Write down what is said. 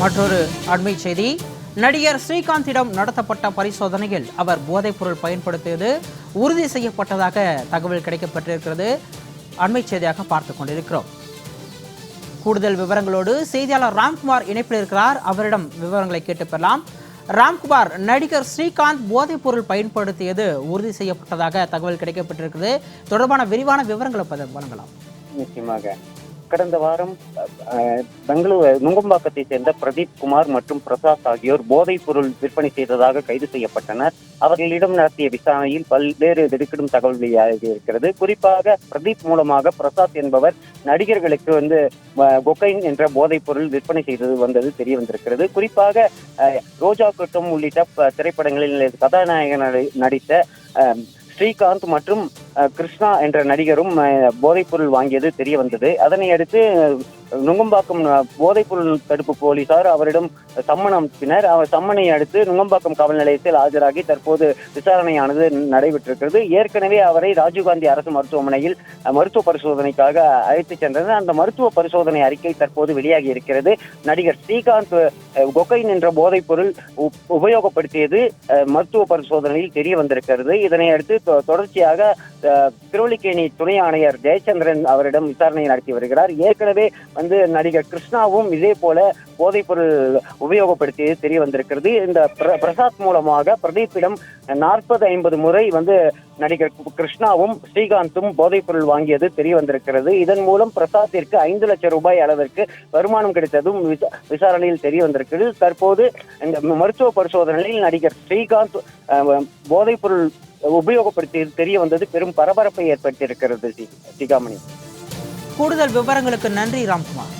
மற்றொரு அண்மை செய்தி. நடிகர் ஸ்ரீகாந்திடம் நடத்தப்பட்ட பரிசோதனையில் அவர் போதைப்பொருள் பயன்படுத்தியது உறுதி செய்யப்பட்டதாக தகவல் கிடைக்கப்பட்டிருக்கிறது. அண்மை செய்தியாக பார்த்து கொண்டிருக்கிறோம். கூடுதல் விவரங்களோடு செய்தியாளர் ராம்குமார் இணைப்பில் இருக்கிறார். அவரிடம் விவரங்களை கேட்டு பெறலாம். ராம்குமார் நடிகர் ஸ்ரீகாந்த் போதைப்பொருள் பயன்படுத்தியது உறுதி செய்யப்பட்டதாக தகவல் கிடைக்கப்பட்டிருக்கிறது. தொடர்பான விரிவான விவரங்களை வழங்கலாம். நிச்சயமாக. கடந்த வாரம் பெங்களூர் நுங்கம்பாக்கத்தை சேர்ந்த பிரதீப் குமார் மற்றும் பிரசாத் ஆகியோர் போதைப் பொருள் விற்பனை செய்ததாக கைது செய்யப்பட்டனர். அவர்களிடம் நடத்திய விசாரணையில் பல்வேறு திடுக்கிடும் தகவல் இருக்கிறது குறிப்பாக பிரதீப் மூலமாக பிரசாத் என்பவர் நடிகர்களுக்கு வந்து கொக்கைன் என்ற போதைப் பொருள் விற்பனை செய்தது வந்தது தெரிய வந்திருக்கிறது. குறிப்பாக ரோஜா கூட்டம் உள்ளிட்ட ப- திரைப்படங்களில் கதாநாயகன் நடி- நடித்த ஸ்ரீகாந்த் மற்றும் கிருஷ்ணா என்ற நடிகரும் போதைப்பொருள் வாங்கியது தெரிய வந்தது. அதனை அடுத்து நுங்கம்பாக்கம் போதைப்பொருள் தடுப்பு போலீசார் அவரிடம் சம்மன் அனுப்பினர் அவர் சம்மனை அடுத்து நுங்கம்பாக்கம் காவல் நிலையத்தில் ஆஜராகி தற்போது விசாரணையானது நடைபெற்றிருக்கிறது. ஏற்கனவே அவரை ராஜீவ்காந்தி அரசு மருத்துவமனையில் மருத்துவ பரிசோதனைக்காக அழைத்து சென்றது. அந்த மருத்துவ பரிசோதனை அறிக்கை தற்போது வெளியாகி இருக்கிறது. நடிகர் ஸ்ரீகாந்த் அஹ், கொக்கைன் என்ற போதைப்பொருள் உப்- உபயோகப்படுத்தியது மருத்துவ பரிசோதனையில் தெரிய வந்திருக்கிறது. இதனை அடுத்து தொ- தொடர்ச்சியாக திருவள்ளிக்கேணி துணை ஆணையர் ஜெயச்சந்திரன் அவரிடம் விசாரணை நடத்தி வருகிறார். ஏற்கனவே வந்து நடிகர் கிருஷ்ணாவும் இதே போல போதைப்பொருள் உபயோகப்படுத்தியது தெரிய வந்திருக்கிறது. இந்த பிர- பிரசாத் மூலமாக பிரதீப்பிடம் நாற்பது ஐம்பது முறை வந்து நடிகர் கிருஷ்ணாவும் ஸ்ரீகாந்தும் போதைப்பொருள் வாங்கியது தெரிய வந்திருக்கிறது. இதன் மூலம் பிரசாத்திற்கு ஐந்து லட்சம் ரூபாய் அளவிற்கு வருமானம் கிடைத்ததும் விசா- விசாரணையில் தெரிய வந்திருக்கிறது. தற்போது இந்த மருத்துவ பரிசோதனையில் நடிகர் ஸ்ரீகாந்த் போதைப்பொருள் உபயோகப்படுத்தியது தெரிய வந்தது. பெரும் பரபரப்பை ஏற்படுத்தியிருக்கிறது சி- சிகாமணி. கூடுதல் விவரங்களுக்கு நன்றி ராம்குமார்.